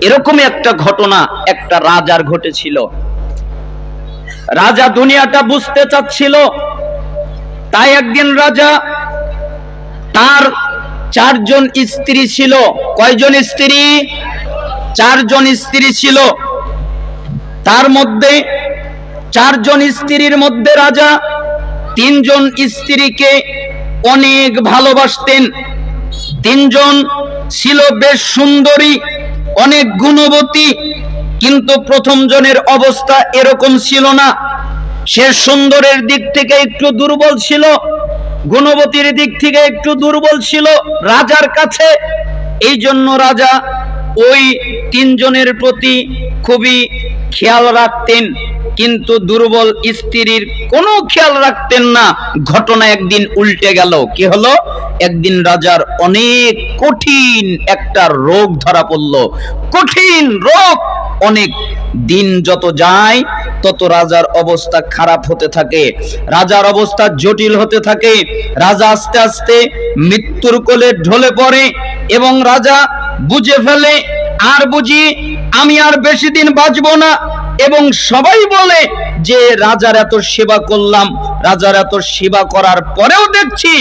এরকম একটা ঘটনা একটা রাজার ঘটেছিল। রাজা দুনিয়াটা বুঝতে চাচ্ছিল, তাই একদিন রাজা তার চারজন স্ত্রী ছিল। কয়জন স্ত্রী? চারজন স্ত্রী ছিল। তার মধ্যে চারজন স্ত্রীর মধ্যে রাজা তিনজন স্ত্রীকে অনেক ভালোবাসতেন। তিনজন ছিল বেশ সুন্দরী অনেক গুণবতী, কিন্তু প্রথম জনের অবস্থা এরকম ছিল না। সে সুন্দরের দিক থেকে একটু দুর্বল ছিল, গুণবতীর দিক থেকে একটু দুর্বল ছিল রাজার কাছে। এই জন্য রাজা ওই তিনজনের প্রতি খুবই খেয়াল রাখতেন, কিন্তু দুর্বল স্ত্রীর কোনো খেয়াল রাখতেন না। ঘটনা একদিন উল্টে গেল। কি হলো? একদিন রাজার অনেক কঠিন একটা রোগ ধরা পড়ল। কঠিন রোগ। অনেক দিন যত যায়, তত রাজার অবস্থা খারাপ হতে থাকে। রাজার অবস্থা জটিল হতে থাকে। রাজা আস্তে আস্তে মৃত্যুর কোলে ঢলে পড়ে এবং রাজা বুঝে ফেলে, আর বুঝি, আমি আর বেশি দিন বাঁচবো না। এবং সবাই বলে যে রাজার এত সেবা করলাম, রাজার এত সেবা করার পরেও দেখছি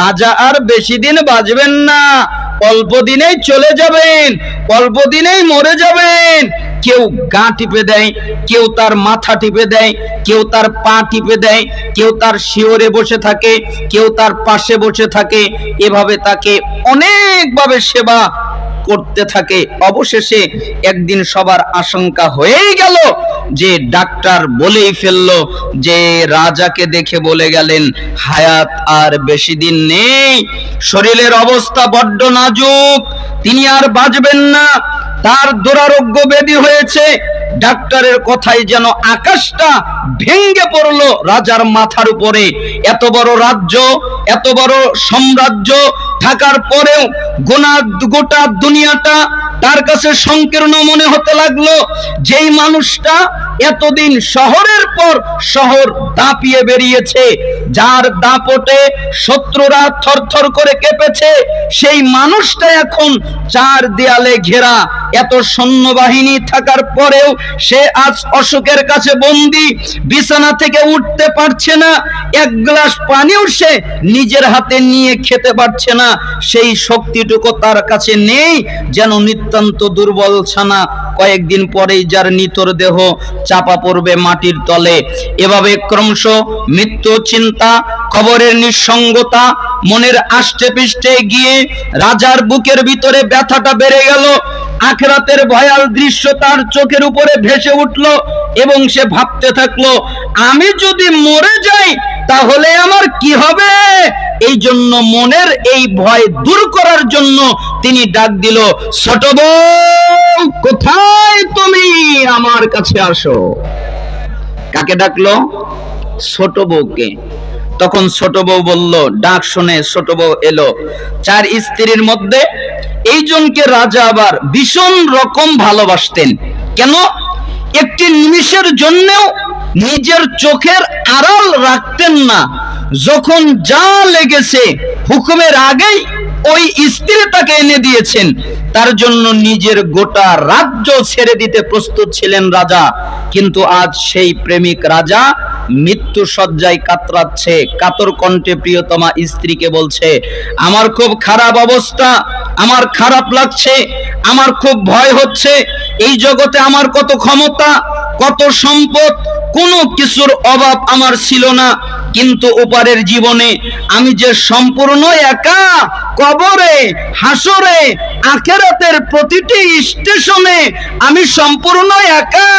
রাজা আর বেশি দিন বাঁচবেন না। অল্প দিনেই চলে যাবেন, অল্প দিনেই মরে যাবেন। কেউ গা টিপে দেয়, কেউ তার মাথা টিপে দেয়, কেউ তার পা টিপে দেয়, কেউ তার শিওরে বসে থাকে, কেউ তার পাশে বসে থাকে। এভাবে তাকে অনেকভাবে সেবা করতে থাকে। অবশেষে একদিন সবার আশঙ্কা হয়েই গেল যে ডাক্তার বলেই ফেলল যে রাজাকে দেখে বলে গেলেন, হায়াত আর বেশি দিন নেই। শরীরের অবস্থা বড্ড নাজুক। তিনি আর বাঁচবেন না। তার দুরারোগ্য ব্যাধি হয়েছে। ডাক্তারের কথাই যেন আকাশটা ভেঙ্গে পড়ল রাজার মাথার উপরে। এত বড় রাজ্য, এত বড় সাম্রাজ্য থাকার পরেও গোনা, গোটা দুনিয়াটা তার কাছে সংকীর্ণ মনে হতে লাগল, যেই মানুষটা এতদিন শহরের পর শহর দাপিয়ে বেরিয়েছে যার দাপটে শত্রুরা থরথর করে কেঁপেছে, সেই মানুষটা এখন চার দেয়ালে ঘেরা। এত সৈন্যবাহিনী থাকার পরেও সে আজ অশোকের কাছে বন্দি, বিছানা থেকে উঠতে পারছে না, এক গ্লাস পানিও সে নিজের হাতে নিয়ে খেতে পারছে না। সেই শক্তিটুকু তার কাছে নেই, যেন নিতান্ত দুর্বল ছানা কয়েকদিন পরেই যার নিতর দেহ চাপা পড়বে মাটির তলে। এভাবে ক্রমশ মৃত্যু চিন্তা কবরের নিঃসঙ্গতা, মনের আষ্টে পৃষ্ঠে গিয়ে রাজার বুকের ভিতরে ব্যথাটা বেড়ে গেল। আখরাতের ভয়াল দৃশ্য তার চোখের উপরে ভেসে উঠল এবং সে ভাবতে থাকল, আমি যদি মরে যাই, তাহলে আমার কি হবে? এই জন্য মনের এই ভয় দূর করার জন্য তিনি ডাক দিল, ছোট বউ! কোথায় তুমি আমার কাছে আসো? কাকে ডাকলো? ছোট বউকে। তখন ছোট বউ বলল, ডাক শুনে ছোট বউ এলো, চার স্ত্রীর মধ্যে এই জনকে রাজা আবার ভীষণ রকম ভালোবাসতেন। কেন? একটি নিমিষের জন্যও নিজের চোখের আড়াল রাখতেন না। যখন যা লেগেছে হুকুমের আগেই ওই স্ত্রী তাকে এনে দিয়েছেন। তার জন্য নিজের গোটা রাজ্য ছেড়ে দিতে প্রস্তুত ছিলেন রাজা। কিন্তু আজ সেই প্রেমিক রাজা মৃত্যু সজ্জায় কাতরাচ্ছে। কাতর কণ্ঠে প্রিয়তমা স্ত্রীকে বলছে, আমার খুব খারাপ অবস্থা, আমার খারাপ লাগছে, আমার খুব ভয় হচ্ছে। এই জগতে আমার কত ক্ষমতা, কত সম্পদ, কোনো কিছুর অভাব আমার ছিল না। কিন্তু ওপারের জীবনে আমি যে সম্পূর্ণ একা, কবরে, হাসরে, আখেরাতের প্রতিটি স্টেশনে আমি সম্পূর্ণ একা,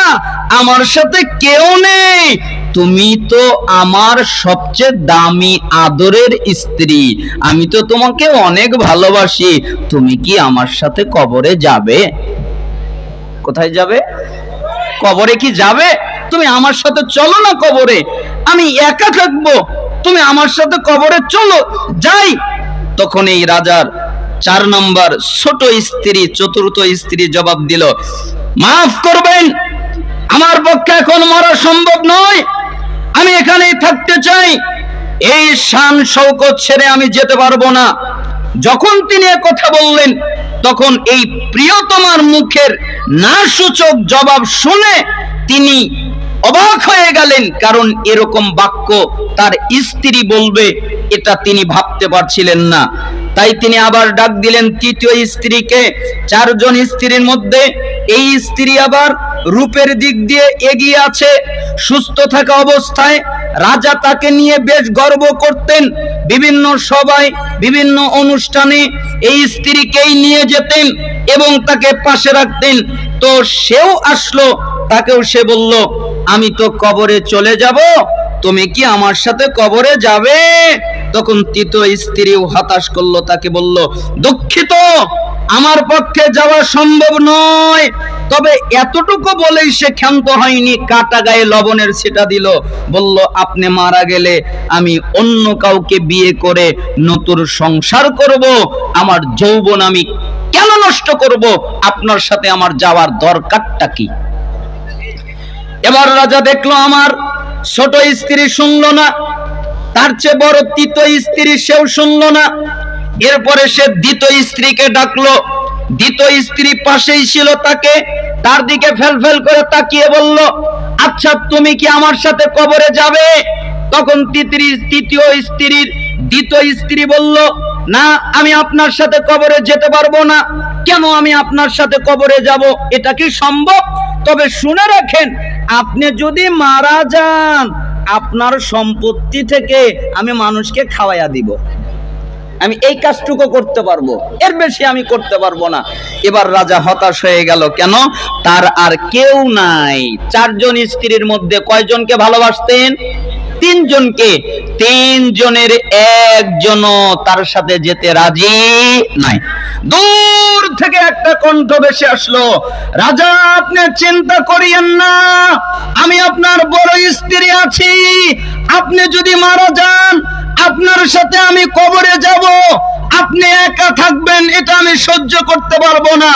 আমার সাথে কেউ নেই। তুমি তো আমার সবচেয়ে দামি, আদরের স্ত্রী। আমি তো তোমাকে অনেক ভালোবাসি। তুমি কি আমার সাথে কবরে যাবে? কোথায় যাবে? কবরে কি যাবে? তুমি আমার সাথে চলো না কবরে। আমি একা থাকব। তুমি আমার সাথে কবরে চলো, যাই। তখন এই রাজার চার নম্বর ছোট স্ত্রী, চতুর্থ স্ত্রী জবাব দিল, মাফ করবেন, আমার পক্ষে এখন মরা সম্ভব নয়। আমি এখানেই থাকতে চাই। এই শান শৌকত ছেড়ে আমি যেতে পারব না। যখন তিনি কথা বললেন, তখন এই প্রিয়তমার মুখের না সূচক জবাব শুনে তিনি অবাক হয়ে গেলেন, কারণ এরকম বাক্য তার স্ত্রী বলবে, এটা তিনি ভাবতে পারছিলেন না। তাই তিনি আবার ডাক দিলেন, তৃতীয় স্ত্রীকে? চারজন স্ত্রীর মধ্যে এই স্ত্রী আবার রূপের দিক দিয়ে এগিয়ে আছে। সুস্থ থাকা অবস্থায় রাজা তাকে নিয়ে বেশ গর্ব করতেন। বিভিন্ন সবাই বিভিন্ন অনুষ্ঠানে এই স্ত্রীকেই নিয়ে যেতেন এবং তাকে পাশে রাখতেন। তো সেও আসলো, তাকেও সে বলল আমি তো কবরে চলে যাব, তুমি কি আমার সাথে কবরে যাবে? তখন তৃতীয় স্ত্রীও হতাশ করল, তাকে বলল, দুঃখিত, আমার পক্ষে যাওয়া সম্ভব নয়। তবে এতটুকু বলেই সে ক্ষান্ত হয়নি, কাটা গায়ে লবণের ছিটা দিল। বলল, আপনি মারা গেলে আমি অন্য কাউকে বিয়ে করে নতুন সংসার করব, আমার যৌবন আমি কেন নষ্ট করব? আপনার সাথে আমার যাওয়ার দরকারটা কি? রাজা দেখল আমার ছোট স্ত্রী শুনলো না, তার চেয়ে বড় তৃতীয় স্ত্রী সেও শুনলো না। এরপরে সে দ্বিতীয় স্ত্রীকে ডাকলো দ্বিতীয় স্ত্রী পাশেই ছিল তাকে, তার দিকে ফেল ফেল করে তাকিয়ে বলল আচ্ছা তুমি কি আমার সাথে কবরে যাবে? তখন তৃতীয় স্ত্রীর দ্বিতীয় স্ত্রী বলল, না, আমি আপনার সাথে কবরে যেতে পারব না। কেন আমি আপনার সাথে কবরে যাব? এটা কি সম্ভব? তবে শুনে রাখেন আপনি যদি মারা যান, আপনার সম্পত্তি থেকে আমি মানুষকে খাওয়াইয়া দিব। আমি এই কাজটুকু করতে পারব, এর বেশি আমি করতে পারব না। এবার রাজা হতাশ হয়ে গেল, কেন? তার আর কেউ নাই। চারজন স্ত্রীর মধ্যে কয়জনকে ভালোবাসতেন? তিনজনকে, তিনজনের একজনও তার সাথে যেতে রাজি নাই। দূর থেকে একটা কণ্ঠ বেশি আসলো, রাজা, আপনি চিন্তা করিয়েন না, আমি আপনার বড় স্ত্রী আছি। আপনি যদি মারা যান, আপনার সাথে আমি কবরে যাব। আপনি একা থাকবেন, এটা আমি সহ্য করতে পারব না।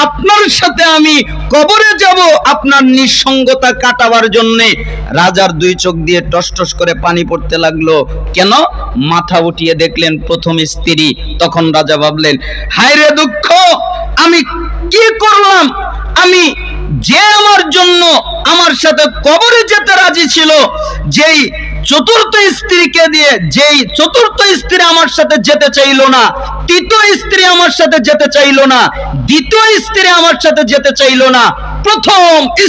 আপনার সাথে আমি কবরে যাব আপনার নিঃসঙ্গতা কাটাবার জন্য। রাজার দুই চোখ দিয়ে টস টস করে পানি পড়তে লাগল। কেন? মাথা উঠিয়ে দেখলেন প্রথম স্ত্রী। তখন রাজা ভাবলেন হায় রে দুঃখ! আমি কি করলাম? আমি যে আমার জন্য আমার সাথে কবরে যেতে রাজি ছিল, যেই চতুর্থ স্ত্রীকে দিয়ে, যেই চতুর্থ স্ত্রী আমার সাথে যেতে চাইলো না, তৃতীয় স্ত্রী আমার সাথে যেতে চাইলো না, দ্বিতীয় স্ত্রী আমার সাথে যেতে চাইলো না, প্রথম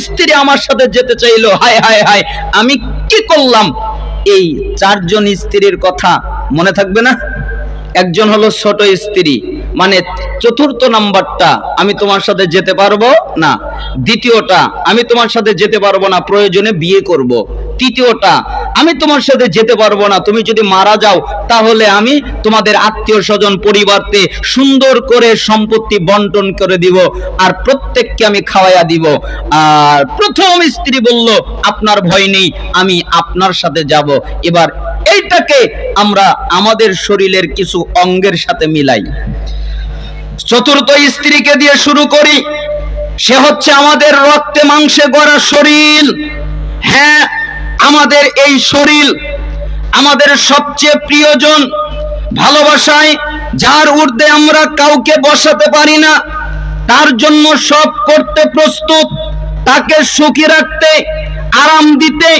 স্ত্রী আমার সাথে যেতে চাইলো। হায় হায় হায়, আমি কি করলাম? এই চারজন স্ত্রীর কথা মনে থাকবে না? একজন হলো ছোট স্ত্রী মানে চতুর্থ নাম্বারটা আমি তোমার সাথে যেতে পারব না। দ্বিতীয়টা, আমি তোমার সাথে যেতে পারব না, প্রয়োজনে বিয়ে করব। তৃতীয়টা, আমি তোমার সাথে যেতে পারব না, তুমি যদি মারা যাও, তাহলে আমি তোমাদের আত্মীয় স্বজন পরিবারতে সুন্দর করে সম্পত্তি বন্টন করে দিব আর প্রত্যেককে আমি খাওয়াইয়া দিব। আর প্রথম স্ত্রী বলল, আপনার ভয় নেই, আমি আপনার সাথে যাব। এবার এইটাকে আমরা আমাদের শরীরের কিছু অঙ্গের সাথে মিলাই। চতুর্থ স্ত্রীকে দিয়ে শুরু করি। সে হচ্ছে আমাদের রক্তে মাংসে গড়া শরীর। হ্যাঁ আমাদের এই শরীর আমাদের সবচেয়ে প্রিয়জন, ভালোবাসায়, যার ঊর্ধ্বে আমরা কাউকে বসাতে পারি না, তার জন্য সব করতে প্রস্তুত, তাকে সুখী রাখতে, আরাম দিতে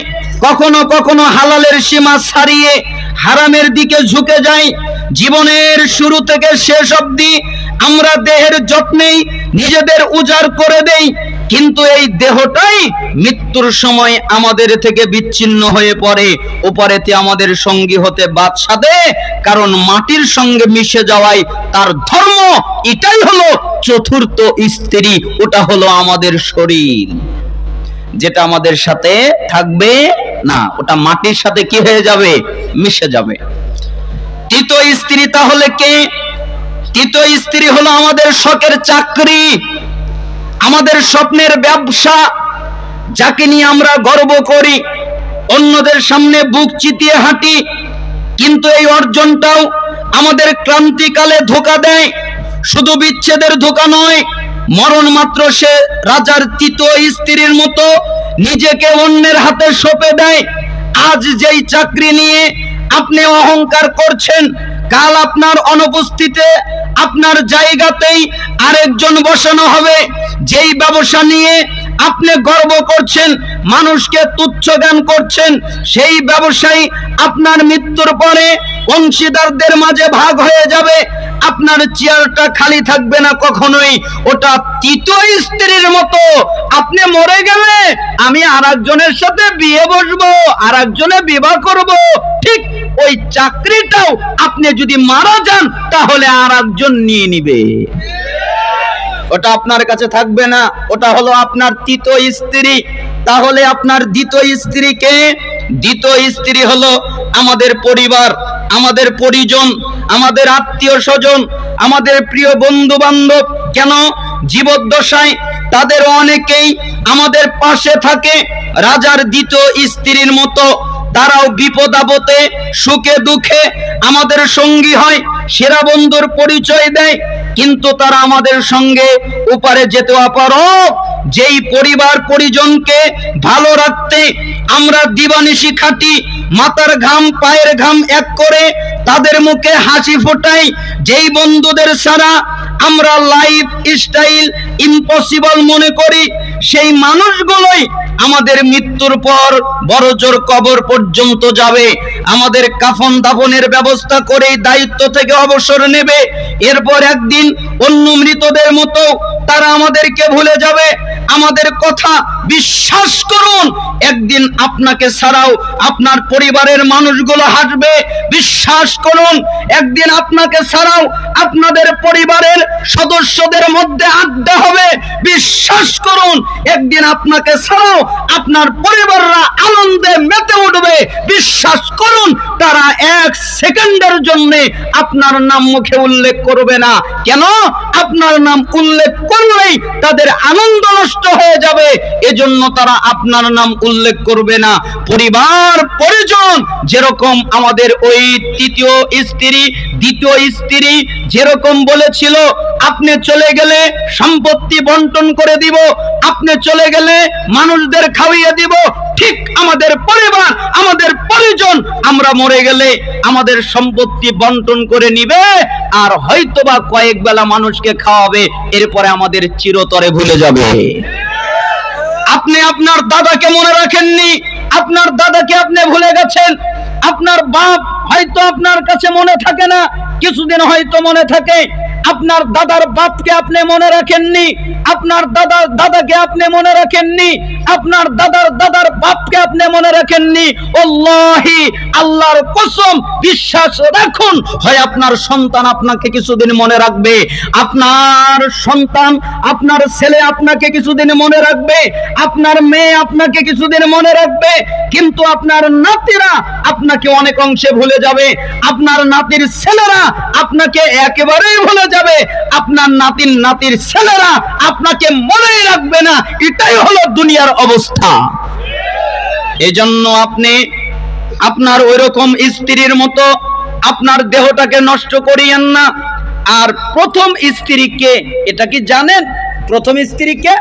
কখনো কখনো হালালের সীমা ছাড়িয়ে হারামের দিকে ঝুঁকে যাই। জীবনের শুরু থেকে শেষ অবধি আমরা দেহের যত্নেই নিজেদের উজাড় করে দেই। কিন্তু এই দেহটাই মৃত্যুর সময় আমাদের থেকে বিচ্ছিন্ন হয়ে পড়ে। ওপারেতে আমাদের সঙ্গী হতে বাদ সাধে কারণ মাটির সঙ্গে মিশে যাওয়াই তার ধর্ম। এটাই হলো চতুর্থ স্ত্রী, ওটা হলো আমাদের শরীর। যেটা আমাদের সাথে থাকবে না, ওটা মাটির সাথে কি হয়ে যাবে? মিশে যাবে। তৃতীয় স্ত্রী তাহলে কে? তৃতীয় স্ত্রী হলো আমাদের শখের চাকরি, আমাদের স্বপ্নের ব্যবসা, যাকে নিয়ে আমরা গর্ব করি, অন্যদের সামনে বুক চিতিয়ে হাঁটি, কিন্তু এই অর্জনটাও আমাদের ক্রান্তিকালে ধোকা দেয়, শুধু বিচ্ছেদের ধোকা নয় মরণ মাত্র সে রাজার তৃতীয় স্ত্রীর মতো নিজেকে অন্যের হাতে সঁপে দেয়। আজ যেই চাকরি নিয়ে আপনি অহংকার করছেন, কাল আপনার অনুপস্থিতিতে আপনার জায়গাতেই আরেকজন বসানো হবে। যেই ব্যবসা নিয়ে আপনি গর্ব করছেন, মানুষকে তুচ্ছ জ্ঞান করছেন, সেই ব্যবসায়ী আপনার মৃত্যুর পরে অংশীদারদের মাঝে ভাগ হয়ে যাবে। আপনার চেয়ারটা খালি থাকবে না কখনোই। ওটা তৃতীয় স্ত্রীর মতো। আপনি মরে গেলে আমি আর একজনের সাথে বিয়ে বসবো আর একজনে বিবাহ করব। ঠিক ওই চাকরিটাও আপনি যদি মারা যান, তাহলে আর একজন নিয়ে নিবে। ওটা আপনার কাছে থাকবে না। ওটা হলো আপনার তৃতীয় স্ত্রী। তাহলে আপনার দ্বিতীয় স্ত্রীকে, দ্বিতীয় স্ত্রী হলো আমাদের পরিবার। আমাদের পরিজন, আমাদের আত্মীয় স্বজন, আমাদের প্রিয় বন্ধু বান্ধব কেন? জীবদ্দশায় তাদের অনেকেই আমাদের পাশে থাকে, রাজার দ্বিতীয় স্ত্রীর মতো। তারাও বিপদ আপদে, সুখে দুঃখে আমাদের সঙ্গী হয়, সেরা বন্ধুর পরিচয় দেয়, কিন্তু তারা আমাদের সঙ্গে ওপারে যেতে পারো যেই পরিবার পরিজনকে ভালো রাখতে আমরা দিবানিশি খাটি মাথার ঘাম পায়ের ঘাম এক করে তাদের মুখে হাসি ফোটাই, যেই বন্ধুদের ছাড়া আমরা লাইফ স্টাইল ইম্পসিবল মনে করি, সেই মানুষগুলোই আমাদের মৃত্যুর পর বড় জোর কবর পর্যন্ত যাবে। আমাদের কাফন দাফনের ব্যবস্থা করে দায়িত্ব থেকে অবসর নেবে। এরপর একদিন অন্য মৃতদের মতো তারা আমাদেরকে ভুলে যাবে। আমাদের কথা বিশ্বাস করুন, একদিন আপনাকে ছাড়াও আপনার পরিবারের মানুষগুলো হাসবে, বিশ্বাস করুন। একদিন আপনাকে ছাড়াও আপনাদের পরিবারের সদস্যদের মধ্যে আড্ডা হবে। বিশ্বাস করুন, একদিন আপনাকে ছাড়াও আপনার পরিবাররা আনন্দে মেতে উঠবে। বিশ্বাস করুন, তারা এক সেকেন্ডের জন্য আপনার নাম মুখে উল্লেখ করবে না। কেন? আপনার নাম উল্লেখ করলেই তাদের আনন্দ নষ্ট হয়ে যাবে। এজন্য তারা আপনার নাম উল্লেখ করবে না। পরিবার, পরিজন, যেরকম আমাদের ওই তৃতীয় স্ত্রী, দ্বিতীয় স্ত্রী যেরকম বলেছিল, আপনি চলে গেলে সম্পত্তি বন্টন করে দিব, আপনি চলে গেলে মানুষদের খাওয়িয়ে দিব, ঠিক আমাদের পরিবার, আমাদের পরিজন, আমরা মরে গেলে আমাদের সম্পত্তি বন্টন করে নিবে, আর হয়তোবা কয়েক বেলা মানুষকে খাওয়াবে, এরপরে আমাদের চিরতরে ভুলে যাবে। আপনি আপনার দাদাকে মনে রাখেননি আপনার দাদাকে আপনি ভুলে গেছেন। আপনার বাপ হয়তো আপনার কাছে মনে থাকে না, কিছুদিন হয়তো মনে থাকে। আপনার দাদার বাপকে আপনি মনে রাখেননি? আপনার দাদার দাদাকে আপনি মনে রাখেননি? আপনার দাদার দাদার বাপকে আপনি মনে রাখেননি? ওল্লাহি, আল্লাহর কসম, বিশ্বাস রাখুন। হয় আপনার সন্তান আপনাকে কিছুদিন মনে রাখবে। আপনার সন্তান, আপনার ছেলে আপনাকে কিছুদিন মনে রাখবে। আপনার মেয়ে আপনাকে কিছুদিন মনে রাখবে। কিন্তু আপনার নাতিরা আপনাকে অনেক অংশে ভুলে যাবে। আপনার নাতির ছেলেরা আপনাকে একেবারেই ভুলে যাবে আপনার নাতির নাতির ছেলেরা আপনাকে মনেই রাখবে না, এটাই হলো দুনিয়ার অবস্থা। এজন্য আপনি আপনার ওইরকম স্ত্রীর মতো আপনার দেহটাকে নষ্ট করিয়েন না। আর প্রথম স্ত্রীকে, এটা কি জানেন? প্রথম স্ত্রীকে?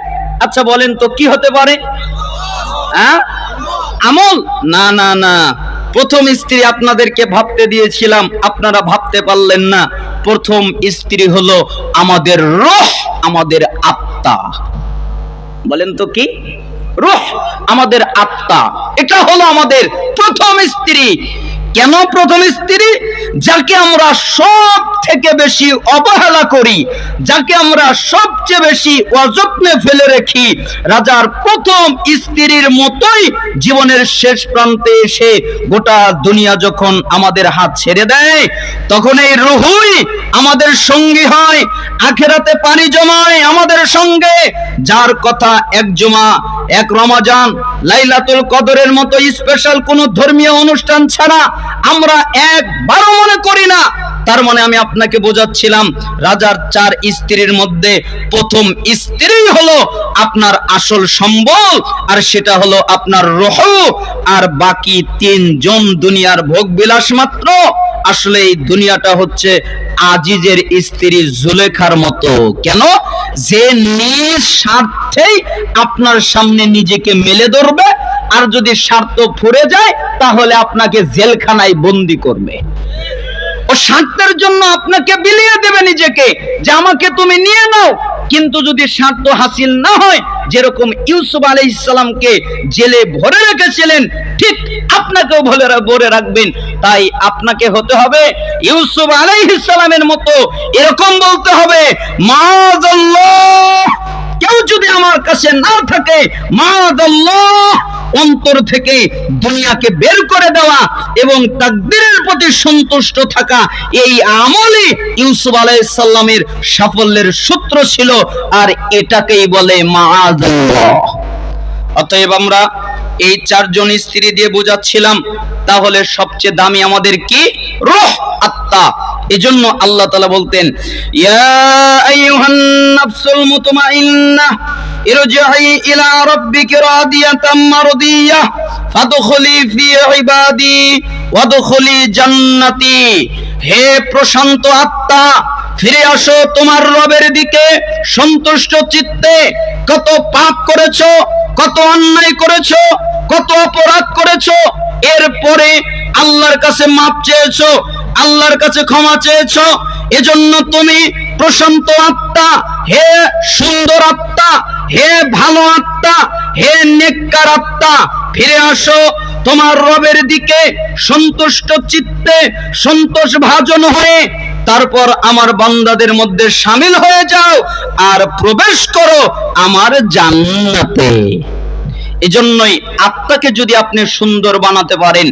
আচ্ছা বলেন তো, কি হতে পারে? হ্যাঁ? আমল? না না না। প্রথম স্ত্রী আপনাদেরকে ভাবতে দিয়েছিলাম, আপনারা ভাবতে পারলেন না। প্রথম স্ত্রী হলো আমাদের রহ, আমাদের আত্মা। বলেন তো কি? রস আমাদের আত্মা। এটা হলো আমাদের প্রথম স্ত্রী। কেন প্রথম স্ত্রী? যাকে আমরা সব থেকে বেশি অবহেলা করি, যাকে আমরা সবচেয়ে বেশি অযত্নে ফেলে রাখি, রাজার প্রথম স্ত্রীর মতোই জীবনের শেষ প্রান্তে এসে গোটা দুনিয়া যখন আমাদের হাত ছেড়ে দেয়, তখন এই রুহুই আমাদের সঙ্গী হয়, আখেরাতে পানি জমায় আমাদের সঙ্গে, যার কথা এক জমা এক রমাজান লাইলাতুল কদরের মতো স্পেশাল কোন ধর্মীয় অনুষ্ঠান ছাড়া আমরা একবারও মনে করি না। তার মানে আমি আপনাকে বোঝাচ্ছিলাম, রাজার চার স্ত্রীর মধ্যে প্রথম স্ত্রী হলো আপনার আসল সম্বল আর সেটা হলো আপনার রহ। আর বাকি তিনজন দুনিয়ার ভোগ বিলাস মাত্র। আসলে এই দুনিয়াটা হচ্ছে আজিজের স্ত্রী জুলেখার মতো। কেন? যে নিজ স্বার্থেই আপনার সামনে নিজেকে মেলে ধরবে, আর যদি স্বার্থ ফুরে যায়, তাহলে আপনাকে জেলখানায় বন্দি করবে। ও স্বার্থের জন্য আপনাকে বিলিয়ে দেবে নিজেকে যে আমাকে তুমি নিয়ে নাও কিন্তু যদি স্বার্থ হাসিল না হয়, যেরকম ইউসুফ আলাই ইসলামকে জেলে ভরে রেখেছিলেন, ঠিক আপনাকেও ভরে ভরে রাখবেন। তাই আপনাকে হতে হবে ইউসুফ আলাই ইসলামের মতো, এরকম বলতে হবে, মাদাল্লাহ! কেউ যদি আমার কাছে না থাকে, মাদাল্লাহ! অন্তর থেকে দুনিয়াকে বের করে দেওয়া এবং তাকদীরের প্রতি সন্তুষ্ট থাকা এই আমলে ইউসুফ আলাইসাল্লামের সাফল্যের সূত্র ছিল আর এটাকেই বলে মাআযাল্লাহ। অতএব আমরা এই চারজন স্ত্রী দিয়ে বোঝাচ্ছিলাম, তাহলে সবচেয়ে দামি আমাদের কি? রূহ, আত্মা। এজন্য আল্লাহ তাআলা বলতেন, ইয়া আইয়ুহান নাফসুল মুতমাইন্নাহ ইরজিই ইলা রাব্বিকি রাদিয়াতাম মারদিয়াহ ফাদখুলি ফি ইবাদি, ওয়াদখুলি জান্নাতি। হে প্রশান্ত আত্মা, ফিরে আসো তোমার রবের দিকে। সন্তুষ্ট চিত্তে কত পাপ করেছ, কত অন্যায় করেছ, কত অপরাধ করেছ, এরপরে আল্লাহর কাছে মাপ চেয়েছো, আল্লাহর কাছে ক্ষমা চেয়েছো। এজন্য তুমি প্রশান্ত আত্মা, হে সুন্দর আত্মা হে ভালো আত্মা, হে নেককার আত্মা, ফিরে আসো। তোমার রবের দিকে সন্তুষ্ট চিত্তে, সন্তোষ ভাজন হয়ে, তারপর আমার বান্দাদের মধ্যে সামিল হয়ে যাও আর প্রবেশ করো আমার জান্নাতে। এজন্যই আত্মাকে যদি আপনি সুন্দর বানাতে পারেন,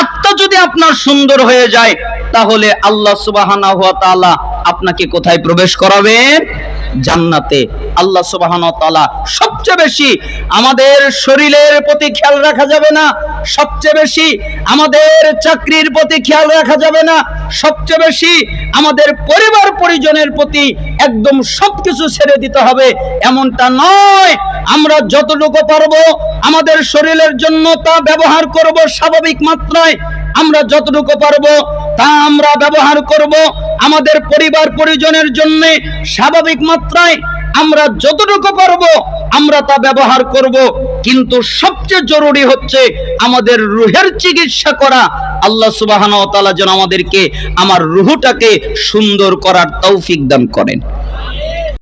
আত্মা যদি আপনার সুন্দর হয়ে যায়, তাহলে আল্লাহ তাআলা আপনাকে কোথায় প্রবেশ করাবেন? জান্নাতে। আল্লাহ সুবহানাহু ওয়া তাআলা সবচেয়ে বেশি আমাদের শরীরের প্রতি খেয়াল রাখা যাবে না, সবচেয়ে বেশি আমাদের চাকরির প্রতি খেয়াল রাখা যাবে না, সবচেয়ে বেশি আমাদের পরিবার পরিজনের প্রতি একদম সবকিছু ছেড়ে দিতে হবে। এমনটা নয়, আমরা যতটুকু পারব আমাদের শরীরের জন্য তা ব্যবহার করব স্বাভাবিক মাত্রায়, আমরা যতটুকু পারব তা আমরা ব্যবহার করব আমাদের পরিবার পরিজনের জন্য স্বাভাবিক মাত্রায় আমরা যতটুকু পারব আমরা তা ব্যবহার করব। কিন্তু সবচেয়ে জরুরি হচ্ছে আমাদের রুহের চিকিৎসা করা। আল্লাহ সুবাহান তালা যেন আমাদেরকে, আমার রুহুটাকে সুন্দর করার তৌফিক দান করেন।